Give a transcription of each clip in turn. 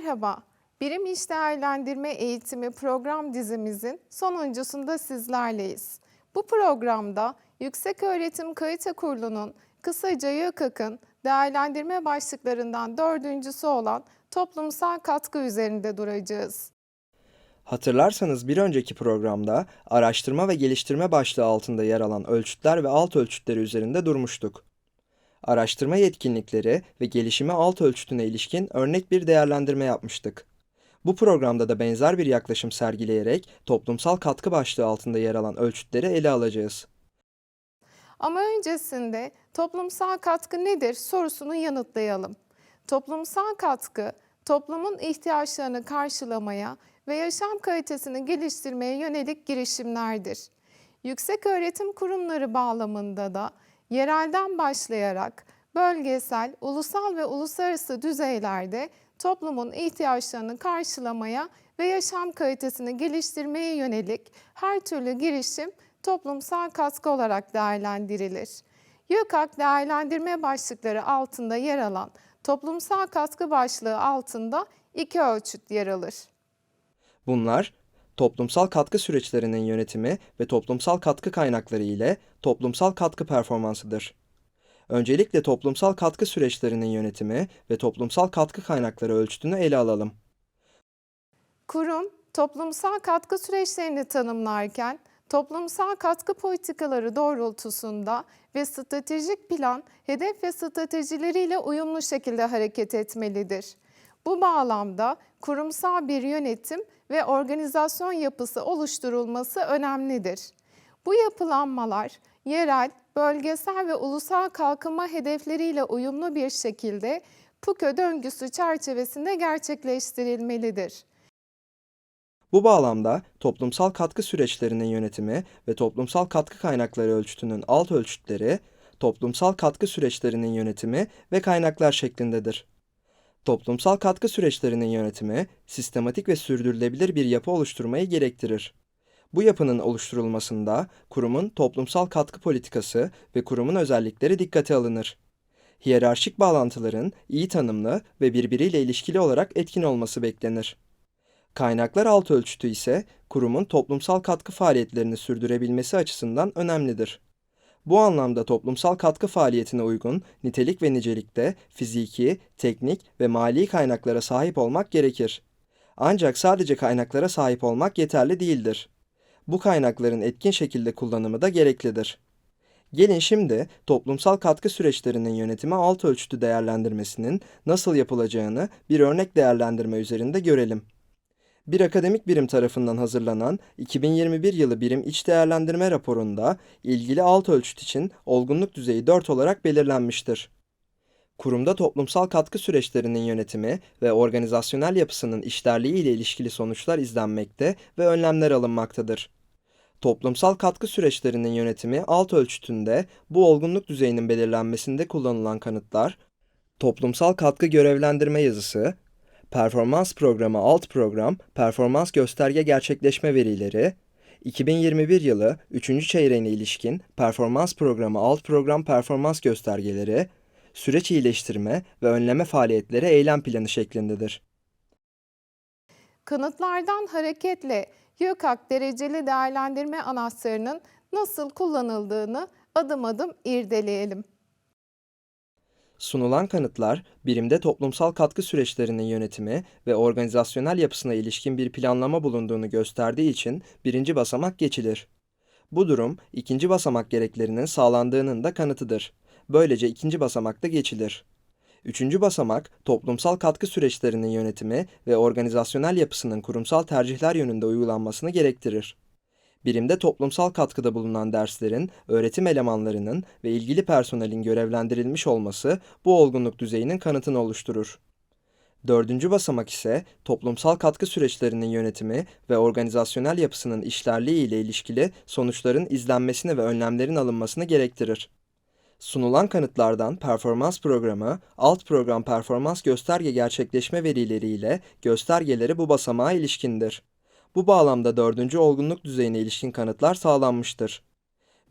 Merhaba, Birim İş Değerlendirme Eğitimi program dizimizin sonuncusunda sizlerleyiz. Bu programda Yükseköğretim Kalite Kurulu'nun kısaca YÖKAK'ın değerlendirme başlıklarından dördüncüsü olan toplumsal katkı üzerinde duracağız. Hatırlarsanız bir önceki programda araştırma ve geliştirme başlığı altında yer alan ölçütler ve alt ölçütleri üzerinde durmuştuk. Araştırma yetkinlikleri ve gelişimi alt ölçütüne ilişkin örnek bir değerlendirme yapmıştık. Bu programda da benzer bir yaklaşım sergileyerek toplumsal katkı başlığı altında yer alan ölçütleri ele alacağız. Ama öncesinde toplumsal katkı nedir sorusunu yanıtlayalım. Toplumsal katkı, toplumun ihtiyaçlarını karşılamaya ve yaşam kalitesini geliştirmeye yönelik girişimlerdir. Yüksek öğretim kurumları bağlamında da yerelden başlayarak bölgesel, ulusal ve uluslararası düzeylerde toplumun ihtiyaçlarını karşılamaya ve yaşam kalitesini geliştirmeye yönelik her türlü girişim toplumsal katkı olarak değerlendirilir. YÖKAK değerlendirme başlıkları altında yer alan toplumsal katkı başlığı altında iki ölçüt yer alır. Bunlar toplumsal katkı süreçlerinin yönetimi ve toplumsal katkı kaynakları ile toplumsal katkı performansıdır. Öncelikle toplumsal katkı süreçlerinin yönetimi ve toplumsal katkı kaynakları ölçütünü ele alalım. Kurum, toplumsal katkı süreçlerini tanımlarken toplumsal katkı politikaları doğrultusunda ve stratejik plan, hedef ve stratejileriyle uyumlu şekilde hareket etmelidir. Bu bağlamda kurumsal bir yönetim ve organizasyon yapısı oluşturulması önemlidir. Bu yapılanmalar yerel, bölgesel ve ulusal kalkınma hedefleriyle uyumlu bir şekilde PUKÖ döngüsü çerçevesinde gerçekleştirilmelidir. Bu bağlamda toplumsal katkı süreçlerinin yönetimi ve toplumsal katkı kaynakları ölçütünün alt ölçütleri toplumsal katkı süreçlerinin yönetimi ve kaynaklar şeklindedir. Toplumsal katkı süreçlerinin yönetimi sistematik ve sürdürülebilir bir yapı oluşturmayı gerektirir. Bu yapının oluşturulmasında kurumun toplumsal katkı politikası ve kurumun özellikleri dikkate alınır. Hiyerarşik bağlantıların iyi tanımlı ve birbiriyle ilişkili olarak etkin olması beklenir. Kaynaklar alt ölçütü ise kurumun toplumsal katkı faaliyetlerini sürdürebilmesi açısından önemlidir. Bu anlamda toplumsal katkı faaliyetine uygun nitelik ve nicelikte fiziki, teknik ve mali kaynaklara sahip olmak gerekir. Ancak sadece kaynaklara sahip olmak yeterli değildir. Bu kaynakların etkin şekilde kullanımı da gereklidir. Gelin şimdi toplumsal katkı süreçlerinin yönetimi alt ölçütü değerlendirmesinin nasıl yapılacağını bir örnek değerlendirme üzerinde görelim bir akademik birim tarafından hazırlanan 2021 yılı birim iç değerlendirme raporunda ilgili alt ölçüt için olgunluk düzeyi 4 olarak belirlenmiştir. Kurumda toplumsal katkı süreçlerinin yönetimi ve organizasyonel yapısının işlerliği ile ilişkili sonuçlar izlenmekte ve önlemler alınmaktadır. Toplumsal katkı süreçlerinin yönetimi alt ölçütünde bu olgunluk düzeyinin belirlenmesinde kullanılan kanıtlar, toplumsal katkı görevlendirme yazısı, Performans Programı Alt Program Performans Gösterge Gerçekleşme Verileri, 2021 yılı 3. çeyreğine ilişkin Performans Programı Alt Program Performans Göstergeleri, süreç iyileştirme ve önleme faaliyetleri eylem planı şeklindedir. Kanıtlardan hareketle YÖKAK dereceli değerlendirme anahtarının nasıl kullanıldığını adım adım irdeleyelim. Sunulan kanıtlar, birimde toplumsal katkı süreçlerinin yönetimi ve organizasyonel yapısına ilişkin bir planlama bulunduğunu gösterdiği için birinci basamak geçilir. Bu durum, ikinci basamak gereklerinin sağlandığının da kanıtıdır. Böylece ikinci basamakta geçilir. Üçüncü basamak, toplumsal katkı süreçlerinin yönetimi ve organizasyonel yapısının kurumsal tercihler yönünde uygulanmasını gerektirir. Birimde toplumsal katkıda bulunan derslerin, öğretim elemanlarının ve ilgili personelin görevlendirilmiş olması bu olgunluk düzeyinin kanıtını oluşturur. Dördüncü basamak ise toplumsal katkı süreçlerinin yönetimi ve organizasyonel yapısının işlerliği ile ilişkili sonuçların izlenmesini ve önlemlerin alınmasını gerektirir. Sunulan kanıtlardan performans programı, alt program performans gösterge gerçekleşme verileriyle göstergeleri bu basamağa ilişkindir. Bu bağlamda dördüncü olgunluk düzeyine ilişkin kanıtlar sağlanmıştır.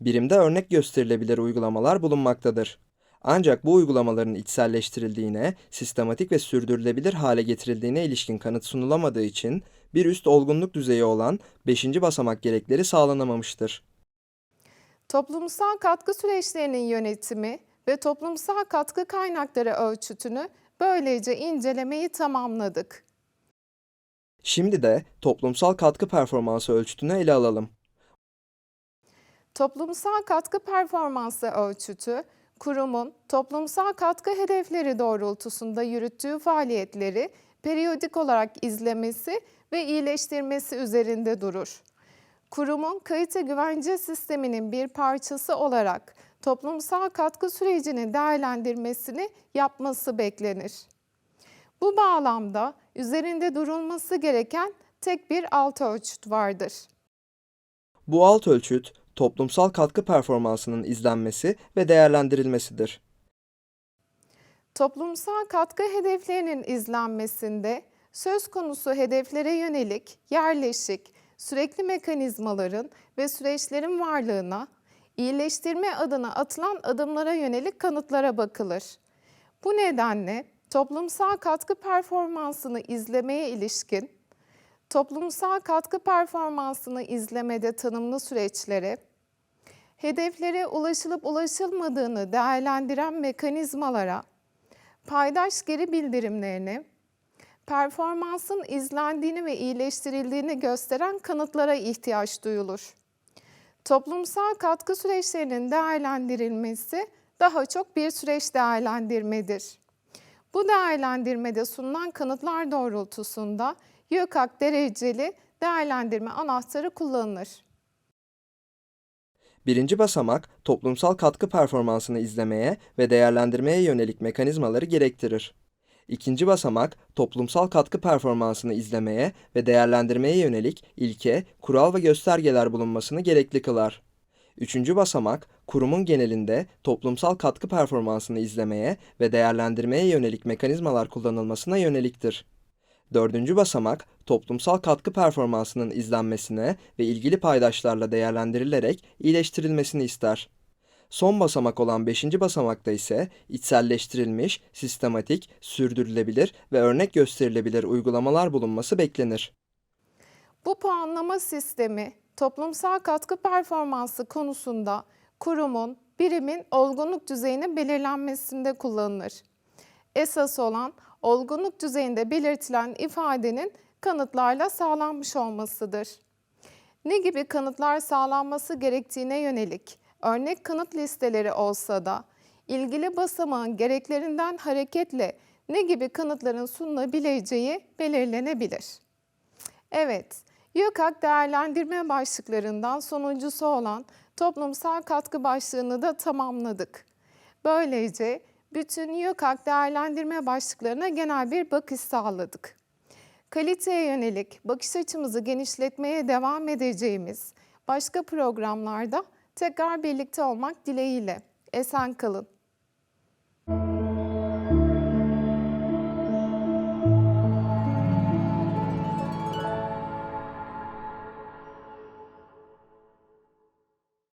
Birimde örnek gösterilebilir uygulamalar bulunmaktadır. Ancak bu uygulamaların içselleştirildiğine, sistematik ve sürdürülebilir hale getirildiğine ilişkin kanıt sunulamadığı için bir üst olgunluk düzeyi olan 5. basamak gerekleri sağlanamamıştır. Toplumsal katkı süreçlerinin yönetimi ve toplumsal katkı kaynakları ölçütünü böylece incelemeyi tamamladık. Şimdi de toplumsal katkı performansı ölçütünü ele alalım. Toplumsal katkı performansı ölçütü, kurumun toplumsal katkı hedefleri doğrultusunda yürüttüğü faaliyetleri periyodik olarak izlemesi ve iyileştirmesi üzerinde durur. Kurumun kalite güvence sisteminin bir parçası olarak toplumsal katkı sürecini değerlendirmesini yapması beklenir. Bu bağlamda üzerinde durulması gereken tek bir alt ölçüt vardır. Bu alt ölçüt, toplumsal katkı performansının izlenmesi ve değerlendirilmesidir. Toplumsal katkı hedeflerinin izlenmesinde söz konusu hedeflere yönelik yerleşik, sürekli mekanizmaların ve süreçlerin varlığına, iyileştirme adına atılan adımlara yönelik kanıtlara bakılır. Bu nedenle toplumsal katkı performansını izlemeye ilişkin, toplumsal katkı performansını izlemede tanımlı süreçlere, hedeflere ulaşılıp ulaşılmadığını değerlendiren mekanizmalara, paydaş geri bildirimlerine, performansın izlendiğini ve iyileştirildiğini gösteren kanıtlara ihtiyaç duyulur. Toplumsal katkı süreçlerinin değerlendirilmesi daha çok bir süreç değerlendirmedir. Bu değerlendirmede sunulan kanıtlar doğrultusunda YÖKAK dereceli değerlendirme anahtarı kullanılır. Birinci basamak, toplumsal katkı performansını izlemeye ve değerlendirmeye yönelik mekanizmaları gerektirir. İkinci basamak, toplumsal katkı performansını izlemeye ve değerlendirmeye yönelik ilke, kural ve göstergeler bulunmasını gerekli kılar. Üçüncü basamak, kurumun genelinde toplumsal katkı performansını izlemeye ve değerlendirmeye yönelik mekanizmalar kullanılmasına yöneliktir. Dördüncü basamak, toplumsal katkı performansının izlenmesine ve ilgili paydaşlarla değerlendirilerek iyileştirilmesini ister. Son basamak olan beşinci basamakta ise içselleştirilmiş, sistematik, sürdürülebilir ve örnek gösterilebilir uygulamalar bulunması beklenir. Bu puanlama sistemi toplumsal katkı performansı konusunda kurumun, birimin olgunluk düzeyinin belirlenmesinde kullanılır. Esas olan olgunluk düzeyinde belirtilen ifadenin kanıtlarla sağlanmış olmasıdır. Ne gibi kanıtlar sağlanması gerektiğine yönelik örnek kanıt listeleri olsa da ilgili basamağın gereklerinden hareketle ne gibi kanıtların sunulabileceği belirlenebilir. Evet, YÖKAK değerlendirme başlıklarından sonuncusu olan toplumsal katkı başlığını da tamamladık. Böylece bütün YÖKAK değerlendirme başlıklarına genel bir bakış sağladık. Kaliteye yönelik bakış açımızı genişletmeye devam edeceğimiz başka programlarda tekrar birlikte olmak dileğiyle. Esen kalın.